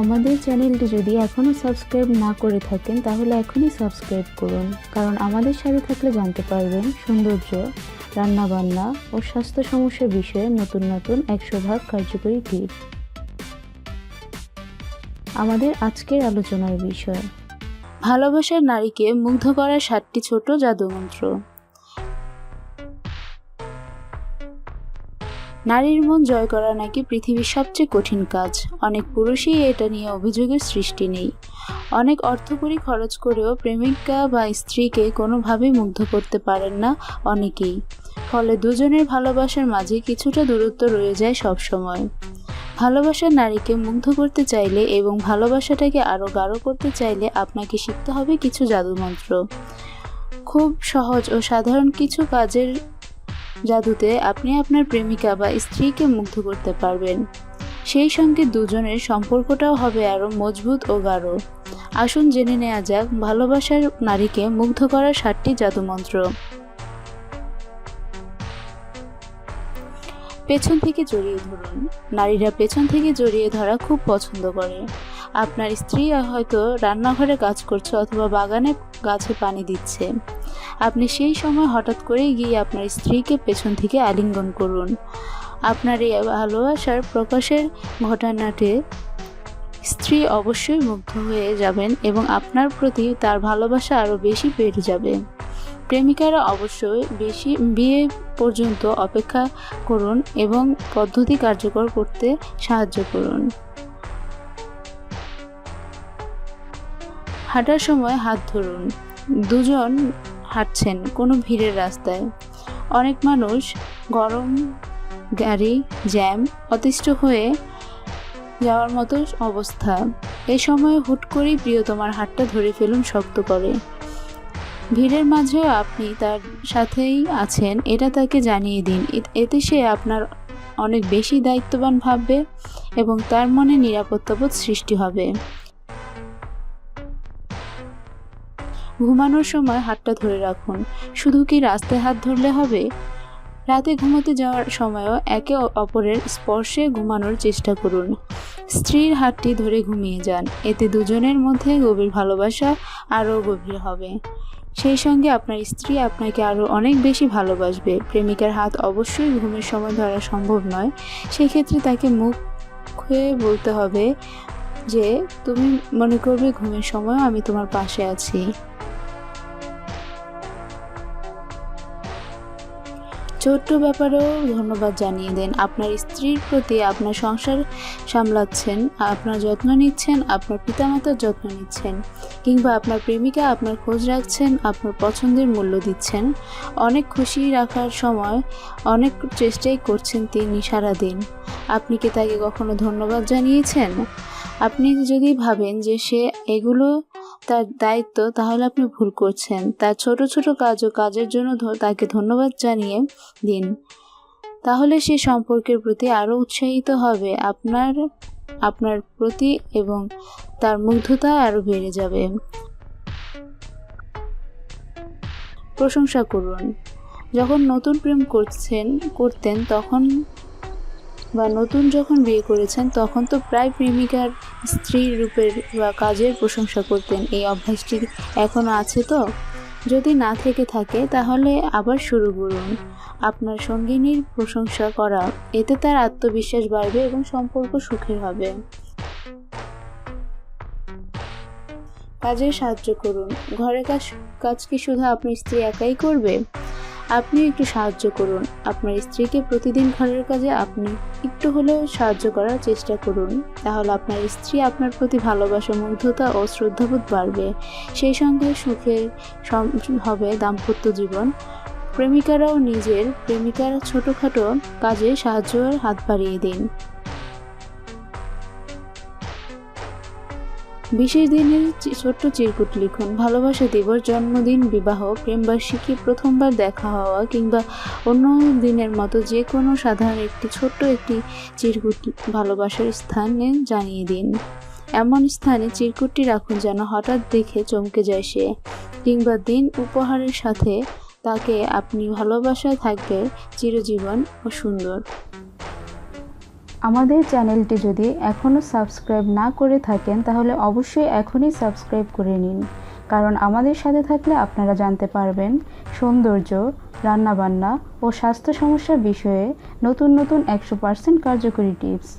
আমাদের চ্যানেলটি যদি এখনও সাবস্ক্রাইব না করে থাকেন, তাহলে এখনই সাবস্ক্রাইব করুন। কারণ আমাদের সাথে থাকলে জানতে পারবেন সৌন্দর্য, রান্নাবান্না ও স্বাস্থ্য সমস্যার বিষয়ে নতুন নতুন একশো ভাগ কার্যকরী টিপ। আমাদের আজকের আলোচনার বিষয়, ভালোবাসার নারীকে মুগ্ধ করার সাতটি ছোট জাদুমন্ত্র। নারীর মন জয় করা নাকি পৃথিবীর সবচেয়ে কঠিন কাজ। অনেক পুরুষই এটা নিয়ে অভিযোগের সৃষ্টি নেই। অনেক অর্থকরী খরচ করেও প্রেমিকা বা স্ত্রীকে কোনোভাবেই মুগ্ধ করতে পারেন না অনেকেই। ফলে দুজনের ভালোবাসার মাঝে কিছুটা দূরত্ব রয়ে যায় সব সময় ভালোবাসার নারীকে মুগ্ধ করতে চাইলে এবং ভালোবাসাটাকে আরও গাঢ় করতে চাইলে আপনাকে শিখতে হবে কিছু জাদুমন্ত্র। খুব সহজ ও সাধারণ কিছু কাজের জাদুতে আপনি আপনার প্রেমিকা বা স্ত্রীকে মুগ্ধ করতে পারবেন। সেই সঙ্গে দুজনের সম্পর্কটাও হবে আরও মজবুত ও গাঢ়। আসুন জেনে নেওয়া যাক, ভালোবাসার নারীকে মুগ্ধ করার সাতটি জাদুমন্ত্র পেছন থেকে জড়িয়ে ধরুন। নারীরা পেছন থেকে জড়িয়ে ধরা খুব পছন্দ করে। আপনার স্ত্রী হয়তো রান্নাঘরে কাজ করছে অথবা বাগানে গাছে পানি দিচ্ছে। আপনি সেই সময় হঠাৎ করেই গিয়ে আপনার স্ত্রীকে পেছন থেকে আলিঙ্গন করুন। আপনার এই ভালোবাসার প্রকাশের ঘটনাটি স্ত্রী অবশ্যই মুগ্ধ হয়ে যাবেন এবং আপনার প্রতি তার ভালোবাসা আরও বেশি বেড়ে যাবে। প্রেমিকারা অবশ্যই বেশি বিয়ে পর্যন্ত অপেক্ষা করুন এবং পদ্ধতি কার্যকর করতে সাহায্য করুন। হাঁটার সময় হাত ধরুন। দুজন হাঁটছেন কোনো ভিড়ের রাস্তায়। অনেক মানুষ গরম গাড়ি, জ্যাম, অতিষ্ঠ হয়ে যাওয়ার মতো অবস্থা। এই সময় হুট করেই প্রিয় তোমার হাতটা ধরে ফেলুন শক্ত করে। ভিড়ের মাঝেও আপনি তার সাথেই আছেন, এটা তাকে জানিয়ে দিন। এতে সে আপনার অনেক বেশি দায়িত্ববান ভাববে এবং তার মনে নিরাপত্তাবোধ সৃষ্টি হবে। ঘুমানোর সময় হাতটা ধরে রাখুন। শুধু কি রাস্তায় হাত ধরলে হবে? রাতে ঘুমোতে যাওয়ার সময়ও একে অপরের স্পর্শে ঘুমানোর চেষ্টা করুন। স্ত্রীর হাতটি ধরে ঘুমিয়ে যান। এতে দুজনের মধ্যে গভীর ভালোবাসা আরও গভীর হবে। সেই সঙ্গে আপনার স্ত্রী আপনাকে আরও অনেক বেশি ভালোবাসবে। প্রেমিকার হাত অবশ্যই ঘুমের সময় ধরা সম্ভব নয়। সেক্ষেত্রে তাকে মুখ বলতে হবে যে, তুমি মনে করবে ঘুমের সময় আমি তোমার পাশে আছি। ছোট্ট ব্যাপারেও ধন্যবাদ জানিয়ে দেন। আপনার স্ত্রীর প্রতি আপনার সংসার সামলাচ্ছেন, আপনার যত্ন নিচ্ছেন, আপনার পিতামাতার যত্ন নিচ্ছেন, কিংবা আপনার প্রেমিকা আপনার খোঁজ রাখছেন, আপনার পছন্দের মূল্য দিচ্ছেন। অনেক খুশি রাখার সময় অনেক চেষ্টাই করছেন তিনি সারাদিন। আপনি কি তাকে কখনো ধন্যবাদ জানিয়েছেন? আপনি যদি ভাবেন যে সে এগুলো তার দায়িত্ব তাহলে আপনি ভুল করছেন। তার ছোট ছোট কাজ ও কাজের জন্য তাকে ধন্যবাদ জানিয়ে দিন। তাহলে সে সম্পর্কের প্রতি আরও উৎসাহিত হবে। আপনার আপনার প্রতি এবং তার মুগ্ধতা আরও বেড়ে যাবে। প্রশংসা করুন। যখন নতুন প্রেম করছেন, করতেন তখন বা নতুন যখন বিয়ে করেছেন, তখন তো প্রায় প্রেমিকার স্ত্রীর রূপের বা কাজের প্রশংসা করতেন এই অভ্যাসটি এখনও আছে তো? যদি না থেকে থাকে, তাহলে আবার শুরু করুন। আপনার সঙ্গিনীর প্রশংসা করা, এতে তার আত্মবিশ্বাস বাড়বে এবং সম্পর্ক সুখের হবে। কাজে সাহায্য করুন। ঘরের কাজ কাজ কি শুধু আপনার স্ত্রী একাই করবে? আপনি একটু সাহায্য করুন। আপনার স্ত্রীকে প্রতিদিন ঘরের কাজে আপনি একটু হলেও সাহায্য করার চেষ্টা করুন। তাহলে আপনার স্ত্রী আপনার প্রতি ভালোবাসা মুগ্ধতা ও শ্রদ্ধাবোধ বাড়বে। সেই সঙ্গে সুখে হবে দাম্পত্য জীবন। প্রেমিকারাও নিজের, প্রেমিকার ছোটোখাটো কাজে সাহায্যের হাত বাড়িয়ে দিন। বিশেষ দিনের ছোট্ট চিরকুট লিখুন। ভালোবাসা দিবস, জন্মদিন, বিবাহ, প্রেমবার্ষিকী, প্রথমবার দেখা হওয়া কিংবা অন্য দিনের মতো যে কোনো সাধারণ একটি ছোট্ট একটি চিরকুট ভালোবাসার স্থানে জানিয়ে দিন। এমন স্থানে চিরকুটটি রাখুন যেন হঠাৎ দেখে চমকে যায় সে, কিংবা দিন উপহারের সাথে তাকে আপনি ভালোবাসায় থাকবে চিরজীবন ও সুন্দর। আমাদের চ্যানেলটি যদি এখনও সাবস্ক্রাইব না করে থাকেন, তাহলে অবশ্যই এখনই সাবস্ক্রাইব করে নিন। কারণ আমাদের সাথে থাকলে আপনারা জানতে পারবেন সৌন্দর্য, রান্নাবান্না ও স্বাস্থ্য সমস্যার বিষয়ে নতুন নতুন একশো পার্সেন্ট কার্যকরী টিপস।